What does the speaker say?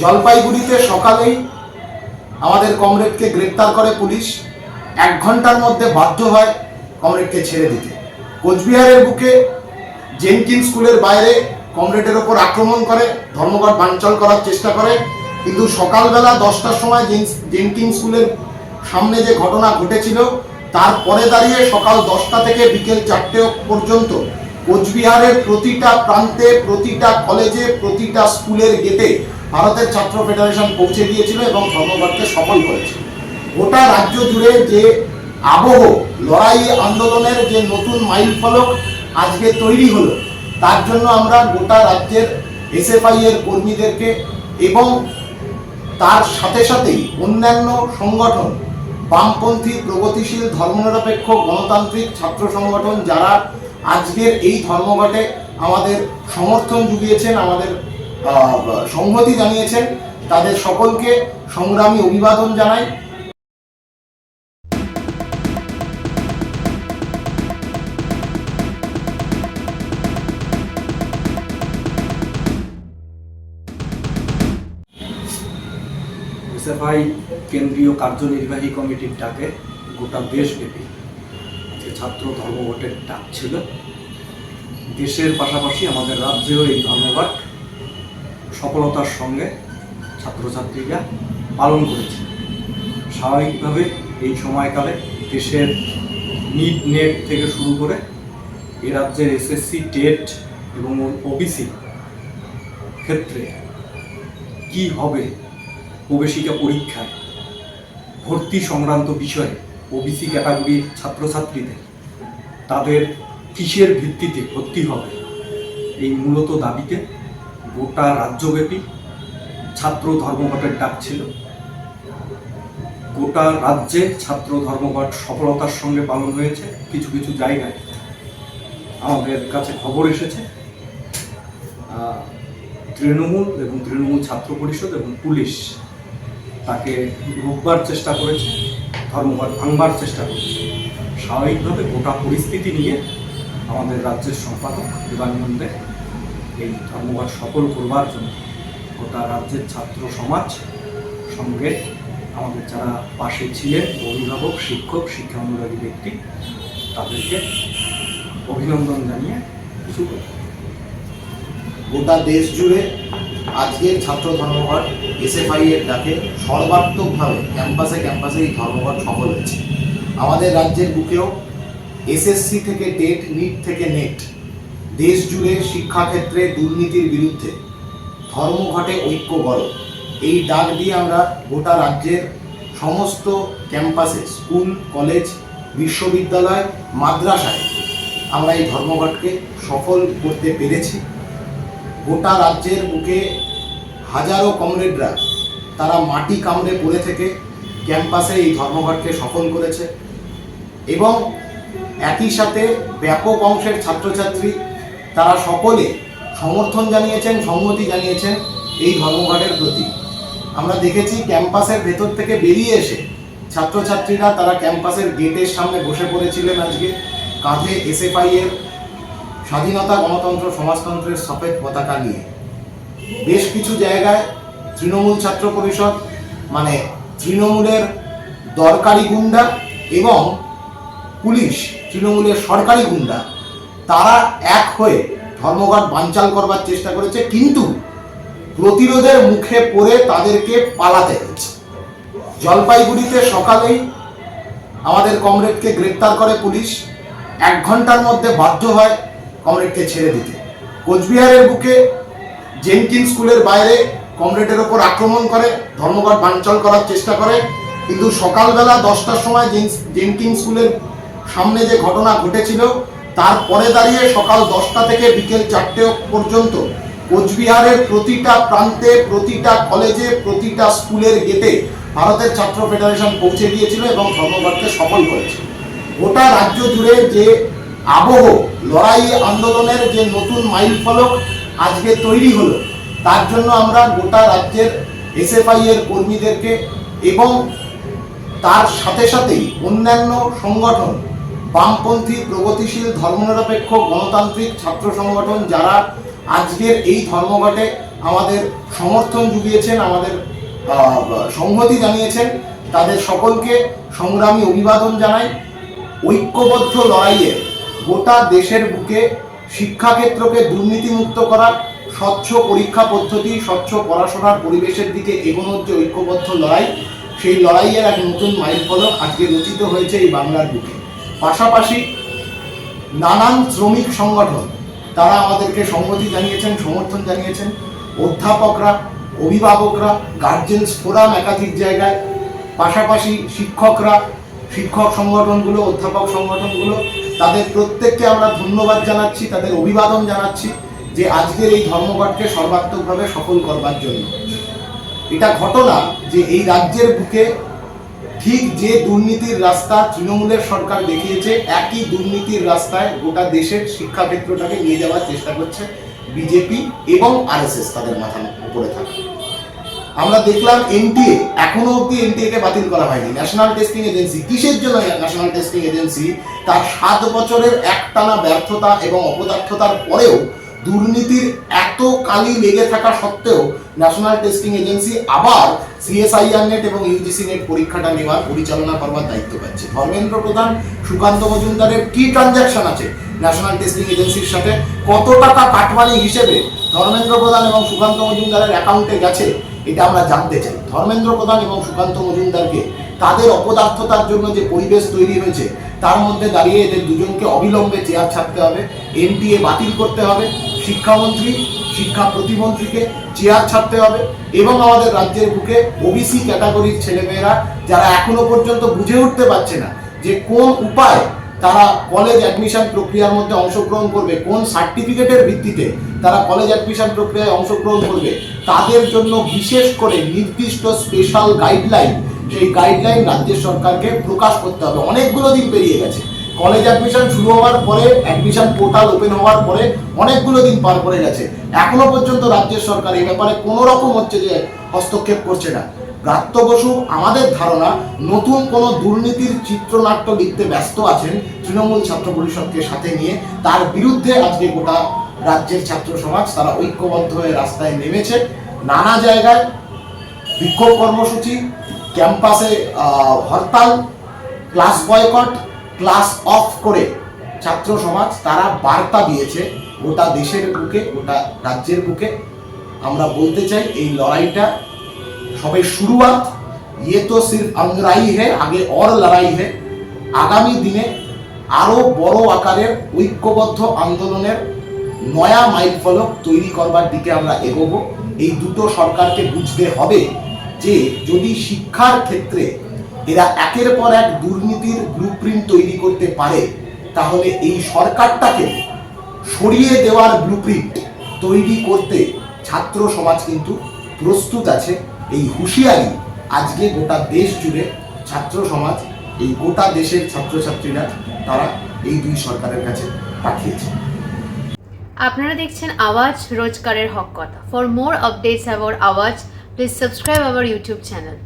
জলপাইগুড়িতে সকালেই আমাদের কমরেডকে গ্রেপ্তার করে পুলিশ। এক ঘণ্টার মধ্যে বাধ্য হয় কমরেডকে ছেড়ে দিতে। কোচবিহারের বুকে জেনকিন স্কুলের বাইরে কমরেডের ওপর আক্রমণ করে, ধর্মঘট বানচাল করার চেষ্টা করে। কিন্তু সকালবেলা দশটার সময় জেন- জেনকিন স্কুলের সামনে যে ঘটনা ঘটেছিল তারপরে দাঁড়িয়ে সকাল দশটা থেকে বিকেল চারটে পর্যন্ত কোচবিহারের প্রতিটা প্রান্তে, প্রতিটা কলেজে, প্রতিটা স্কুলের গেটে ভারতের ছাত্র ফেডারেশন পৌঁছে গিয়েছিল এবং ধর্মঘটকে সফল করেছে। গোটা রাজ্য জুড়ে যে আবহ, লড়াই আন্দোলনের যে নতুন মাইল ফলক আজকে তৈরি হলো, তার জন্য আমরা গোটা রাজ্যের এসএফআই এর কর্মীদেরকে এবং তার সাথে সাথেই অন্যান্য সংগঠন, বামপন্থী প্রগতিশীল ধর্মনিরপেক্ষ গণতান্ত্রিক ছাত্র সংগঠন যারা আজকের এই ধর্মঘটে আমাদের সমর্থন জুগিয়েছেন, আমাদের সংহতি জানিয়েছেন। তাদের সকলকে সংগ্রামী অভিবাদন জানাই। এসএফআই কেন্দ্রীয় কার্যনির্বাহী কমিটির ডাকে গোটা দেশব্যাপী আজকে ছাত্র ধর্মঘটের ডাক ছিল, দেশের পাশাপাশি আমাদের রাজ্যেও এই ধর্মঘট সফলতার সঙ্গে ছাত্রছাত্রীরা পালন করেছে। স্বাভাবিকভাবে এই সময়কালে দেশের নিট নেট থেকে শুরু করে এ রাজ্যের এসএসসি টেট এবং ওবিসি ক্ষেত্রে কি হবে, প্রবেশিকা পরীক্ষায় ভর্তি সংক্রান্ত বিষয়ে ওবিসি ক্যাটাগরির ছাত্রছাত্রীদের তাদের কিসের ভিত্তিতে ভর্তি হবে, এই মূলত দাবিতে গোটা রাজ্যব্যাপী ছাত্র ধর্মঘটের ডাক ছিল। গোটা রাজ্যে ছাত্র ধর্মঘট সফলতার সঙ্গে পালন হয়েছে, কিছু কিছু জায়গায়। আমাদের কাছে খবর এসেছে তৃণমূল এবং তৃণমূল ছাত্র পরিষদ এবং পুলিশ তাকে রোববার চেষ্টা করেছে, ধর্মঘট ভাঙবার চেষ্টা করেছে। স্বাভাবিকভাবে গোটা পরিস্থিতি নিয়ে আমাদের রাজ্যের সম্পাদক বিমানবন্দে এই ধর্মঘট সফল করবার জন্য গোটা রাজ্যের ছাত্র সমাজ সঙ্গে আমাদের যারা পাশে ছিলেন, অভিভাবক, শিক্ষক শিক্ষা অনুরাগী ব্যক্তি, তাদেরকে অভিনন্দন জানিয়ে কিছু গোটা দেশ জুড়ে আজকের ছাত্র ধর্মঘট এসএফআই এর ডাকে সর্বাত্মকভাবে ক্যাম্পাসে ক্যাম্পাসে এই ধর্মঘট সফল হয়েছে। আমাদের রাজ্যের বুকেও এসএসসি থেকে টেট নিট থেকে নেট দেশ জুড়ে শিক্ষাক্ষেত্রে দুর্নীতির বিরুদ্ধে। ধর্মঘটে ঐক্য গড়। এই ডাক দিয়ে আমরা গোটা রাজ্যের সমস্ত ক্যাম্পাসে, স্কুল, কলেজ, বিশ্ববিদ্যালয়, মাদ্রাসায় আমরা এই ধর্মঘটকে সফল করতে পেরেছি। গোটা রাজ্যের বুকে হাজারো কমরেডরা তারা মাটি কামড়ে পড়ে থেকে ক্যাম্পাসে এই ধর্মঘটকে সফল করেছে। এবং একই সাথে ব্যাপক অংশের ছাত্রছাত্রী তারা সকলে সমর্থন জানিয়েছেন সংহতি জানিয়েছেন এই ধর্মঘটের প্রতি। আমরা দেখেছি ক্যাম্পাসের ভেতর থেকে বেরিয়ে এসে ছাত্রছাত্রীরা তারা ক্যাম্পাসের গেটের সামনে বসে পড়েছিলেন আজকে। কাঁধে এসএফআই এর স্বাধীনতা গণতন্ত্র সমাজতন্ত্রের সফেদ পতাকা নিয়ে। বেশ কিছু জায়গায় তৃণমূল ছাত্র পরিষদ মানে তৃণমূলের দরকারি গুন্ডা এবং পুলিশ, তৃণমূলের সরকারি গুন্ডা তারা এক হয়ে ধর্মঘট বানচাল করবার চেষ্টা করেছে, কিন্তু প্রতিরোধের মুখে পড়ে তাদেরকে পালাতে হয়েছে। জলপাইগুড়িতে সকালেই আমাদের কমরেডকে গ্রেপ্তার করে পুলিশ। এক ঘণ্টার মধ্যে বাধ্য হয় কমরেডকে ছেড়ে দিতে। কোচবিহারের বুকে জেনকিন স্কুলের বাইরে কমরেডের ওপর আক্রমণ করে, ধর্মঘট বানচাল করার চেষ্টা করে, কিন্তু সকালবেলা দশটার সময় জেন- জেনকিন স্কুলের সামনে যে ঘটনা ঘটেছিল তারপরে দাঁড়িয়ে সকাল দশটা থেকে বিকেল চারটে পর্যন্ত কোচবিহারের প্রতিটা প্রান্তে, প্রতিটা কলেজে প্রতিটা স্কুলের গেটে ভারতের ছাত্র ফেডারেশন পৌঁছে গিয়েছিল এবং ধর্মঘটকে সফল করেছে। গোটা রাজ্য জুড়ে যে আবহ, লড়াই আন্দোলনের যে নতুন মাইল ফলক আজকে তৈরি হলো, তার জন্য আমরা গোটা রাজ্যের এসএফআই এর কর্মীদেরকে এবং তার সাথে সাথেই অন্যান্য সংগঠন বামপন্থী, প্রগতিশীল, ধর্মনিরপেক্ষ, গণতান্ত্রিক ছাত্র সংগঠন যারা আজকের এই ধর্মঘটে আমাদের সমর্থন জুগিয়েছেন, আমাদের সংহতি জানিয়েছেন, তাদের সকলকে সংগ্রামী অভিবাদন জানাই। ঐক্যবদ্ধ লড়াইয়ে গোটা দেশের বুকে শিক্ষাক্ষেত্রকে দুর্নীতিমুক্ত করার স্বচ্ছ পরীক্ষা পদ্ধতি, স্বচ্ছ পড়াশোনার পরিবেশের দিকে এগোনোর যে ঐক্যবদ্ধ লড়াই, সেই লড়াইয়ের এক নতুন মাইল ফলক আজকে রচিত হয়েছে এই বাংলার বুকে। পাশাপাশি নানান শ্রমিক সংগঠন, তারা আমাদেরকে সংহতি জানিয়েছেন, সমর্থন জানিয়েছেন। অধ্যাপকরা, অভিভাবকরা গার্জেন্স ফোরাম একাধিক জায়গায়, পাশাপাশি শিক্ষকরা, শিক্ষক সংগঠনগুলো, অধ্যাপক সংগঠনগুলো, তাদের প্রত্যেককে আমরা ধন্যবাদ জানাচ্ছি, তাদের অভিবাদন জানাচ্ছি যে আজকের এই ধর্মঘটকে সর্বাত্মকভাবে সফল করবার জন্য। এটা ঘটনা যে এই রাজ্যের বুকে ঠিক যে দুর্নীতির রাস্তা তৃণমূলের সরকার দেখিয়েছে, একই দুর্নীতির রাস্তায় গোটা দেশের শিক্ষাক্ষেত্রটাকে নিয়ে যাওয়ার চেষ্টা করছে বিজেপি এবং আরএসএস তাদের মাথার উপরে থাকে। আমরা দেখলাম এনটিএ, এখনও অবধি এনটিএ কে বাতিল করা হয়নি। ন্যাশনাল টেস্টিং এজেন্সি, কিসের জন্য ন্যাশনাল টেস্টিং এজেন্সি? তার সাত বছরের একটানা ব্যর্থতা এবং অপদার্থতার পরেও দুর্নীতির এত কালি লেগে থাকা সত্ত্বেও ন্যাশনাল টেস্টিং এজেন্সি আবার সিএসআইআর নেট এবং ইউজিসি নেট পরীক্ষাটা নেওয়ার পরিচালনা করবার দায়িত্ব পাচ্ছে। ধর্মেন্দ্র প্রধান সুকান্ত মজুমদারের কি ট্রানজ্যাকশন আছে ন্যাশনাল টেস্টিং এজেন্সির সাথে? কত টাকা কাটমানি হিসেবে ধর্মেন্দ্র প্রধান এবং সুকান্ত মজুমদারের অ্যাকাউন্টে গেছে, এটা আমরা জানতে চাই। ধর্মেন্দ্র প্রধান এবং সুকান্ত মজুমদারকে তাদের অপদার্থতার জন্য যে পরিবেশ তৈরি হয়েছে, তার মধ্যে দাঁড়িয়ে এদের দুজনকে অবিলম্বে চেয়ার ছাড়তে হবে, এনটিএ বাতিল করতে হবে শিক্ষামন্ত্রী, শিক্ষা প্রতিমন্ত্রীকে চেয়ার ছাড়তে হবে এবং আমাদের রাজ্যের বুকে ওবিসি ক্যাটাগরির ছেলেমেয়েরা যারা এখনও পর্যন্ত বুঝে উঠতে পারছে না যে কোন উপায় তারা কলেজ অ্যাডমিশন প্রক্রিয়ার মধ্যে অংশগ্রহণ করবে, কোন সার্টিফিকেটের ভিত্তিতে তারা কলেজ অ্যাডমিশন প্রক্রিয়ায় অংশগ্রহণ করবে, তাদের জন্য বিশেষ করে নির্দিষ্ট স্পেশাল গাইডলাইন সেই গাইডলাইন রাজ্য সরকারকে প্রকাশ করতে হবে। অনেকগুলো দিন পেরিয়ে গেছে। কলেজ অ্যাডমিশন শুরু হওয়ার পরে অ্যাডমিশন পোর্টাল ওপেন হওয়ার পরে অনেকগুলো দিন পার করে গেছে। এখনও পর্যন্ত রাজ্যের সরকার এই ব্যাপারে কোনো রকম হচ্ছে যে হস্তক্ষেপ করছে না। ব্রাত্য বসু, আমাদের ধারণা, নতুন কোনো দুর্নীতির চিত্রনাট্য লিখতে ব্যস্ত আছেন তৃণমূল ছাত্র পরিষদকে সাথে নিয়ে। তার বিরুদ্ধে আজকে গোটা রাজ্যের ছাত্র সমাজ, তারা ঐক্যবদ্ধ হয়ে রাস্তায় নেমেছে। নানা জায়গায় বিক্ষোভ কর্মসূচি, ক্যাম্পাসে হরতাল, ক্লাস বয়কট ক্লাস অফ করে ছাত্র সমাজ তারা বার্তা দিয়েছে গোটা দেশের বুকে গোটা রাজ্যের বুকে আমরা বলতে চাই এই লড়াইটা সবে শুরুয়াত ये तो सिर्फ अंगराई है आगे और लड़ाई है আগামী দিনে আরো বড় আকারের ঐক্যবদ্ধ আন্দোলনের নয়া মাইল ফলক তৈরি করবার দিকে আমরা এগোবো এই দুটো সরকারকে বুঝতে হবে যে যদি শিক্ষার ক্ষেত্রে এরা একের পর এক দুর্নীতির ব্লুপ্রিন্ট তৈরি করতে পারে, তাহলে এই সরকারটাকে সরিয়ে দেওয়ার ব্লুপ্রিন্ট তৈরি করতে ছাত্র সমাজ কিন্তু প্রস্তুত আছে। এই হুঁশিয়ারি আজকে গোটা দেশ জুড়ে ছাত্র সমাজ, এই গোটা দেশের ছাত্রছাত্রীরা তারা এই দুই সরকারের কাছে পাঠিয়েছে। আপনারা দেখছেন আওয়াজ রোজকারের হক কথা। For more updates about Awaaz please subscribe our YouTube channel